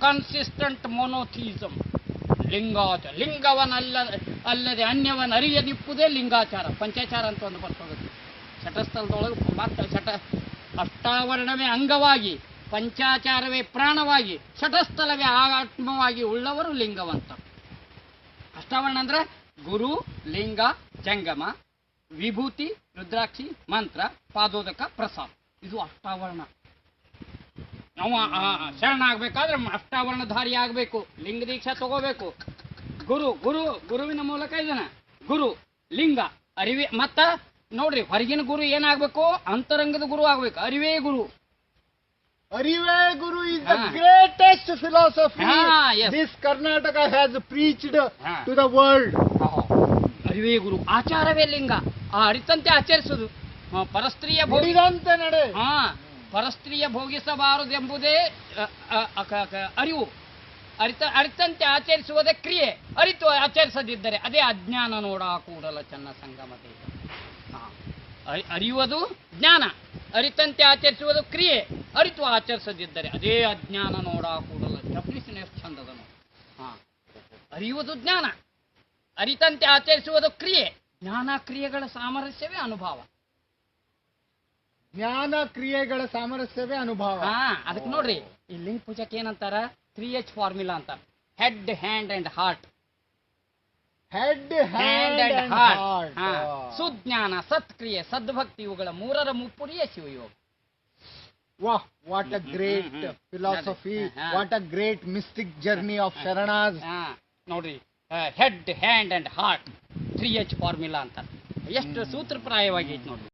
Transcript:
Consistent ಮೊನೋಥಿಸಮ್ ಲಿಂಗಾಚಾರ ಲಿಂಗವನಲ್ಲ, ಅಲ್ಲದೆ ಅನ್ಯವನ್ ಅರಿಯದಿಪ್ಪುದೇ ಲಿಂಗಾಚಾರ. ಪಂಚಾಚಾರ ಅಂತ ಒಂದು ಬರ್ತದೆ ಶಟಸ್ಥಲದೊಳಗೆ ಮತ್ತೆ ಶಟ ಅಷ್ಟಾವರಣವೇ ಅಂಗವಾಗಿ, ಪಂಚಾಚಾರವೇ ಪ್ರಾಣವಾಗಿ ಶಟಸ್ಥಲವೇ ಆತ್ಮವಾಗಿ ಉಳ್ಳವರು ಲಿಂಗವಂತ. ಅಷ್ಟಾವರಣ ಅಂದ್ರೆ ಗುರು, ಲಿಂಗ, ಜಂಗಮ, ವಿಭೂತಿ, ರುದ್ರಾಕ್ಷಿ, ಮಂತ್ರ, ಪಾದೋದಕ, ಪ್ರಸಾದ. ಇದು ಅಷ್ಟಾವರಣ. ಆ ಶರಣ ಆಗ್ಬೇಕಾದ್ರೆ ಅಷ್ಟಾವರಣಧಾರಿ ಆಗಬೇಕು. ಲಿಂಗ ದೀಕ್ಷಾ ತಗೋಬೇಕು. ಗುರು ಗುರು ಗುರುವಿನ ಮೂಲಕ ಇದನ್ನ. ಗುರು ಲಿಂಗ ಅರಿವೆ ಮತ್ತ ನೋಡ್ರಿ ಹೊರಗಿನ ಗುರು ಏನಾಗ್ಬೇಕು? ಅಂತರಂಗದ ಗುರು ಆಗ್ಬೇಕು. ಅರಿವೇ ಗುರು. ಅರಿವೇ ಗುರು is the greatest philosophy this Karnataka has Ah. to the world. ಅರಿವೇ ಗುರು. ಆಚಾರವೇ ಲಿಂಗ. ಆ ಅರಿತಂತೆ ಆಚರಿಸುದು. ಪರಸ್ತ್ರೀಯ ನಡೆ. ಹಾ. ಪರಸ್ತ್ರೀಯ ಭೋಗಿಸಬಾರದೆಂಬುದೇ ಅರಿವು. ಅರಿತ, ಅರಿತಂತೆ ಆಚರಿಸುವುದೇ ಕ್ರಿಯೆ. ಅರಿತು, ಆಚರಿಸದಿದ್ದರೆ ಅದೇ ಅಜ್ಞಾನ ನೋಡ ಕೂಡಲ ಚೆನ್ನ ಸಂಗಮ ದೇಹ ಹಾ. ಅರಿ- ಅರಿಯುವುದು ಜ್ಞಾನ. ಅರಿತಂತೆ ಆಚರಿಸುವುದು ಕ್ರಿಯೆ. ಅರಿತು, ಆಚರಿಸದಿದ್ದರೆ ಅದೇ ಅಜ್ಞಾನ ನೋಡ ಕೂಡಲ ಚಂದದ ನೋಡಿ. ಹಾ. ಅರಿಯುವುದು ಜ್ಞಾನ. ಅರಿತಂತೆ ಆಚರಿಸುವುದು ಕ್ರಿಯೆ. ಜ್ಞಾನ ಕ್ರಿಯೆಗಳ ಸಾಮರಸ್ಯವೇ ಅನುಭವ. ಜ್ಞಾನ ಕ್ರಿಯೆಗಳ ಸಾಮರಸ್ಯವೇ ಅನುಭವ. ಹಾ ಅದಕ್ಕೆ ನೋಡ್ರಿ ಈ ಲಿಂಗ ಪೂಜಕ್ಕೆ ಏನಂತಾರ? ತ್ರೀ ಎಚ್ ಫಾರ್ಮುಲಾ ಅಂತ. Head hand and heart head hand and heart ಸುಜ್ಞಾನ ಸತ್ಕ್ರಿಯೆ ಸದ್ಭಕ್ತಿ ಇವುಗಳ ಮೂರರ ಮುಪ್ಪುರಿಯ ಶಿವಯೋಗ. ವಾಹ್ what a great. Philosophy what a great mystic journey of Sharanas ಹಾ ನೋಡ್ರಿ head hand and heart three H formula ಅಂತ. ಎಷ್ಟು ಇತ್ತು ನೋಡ್ರಿ.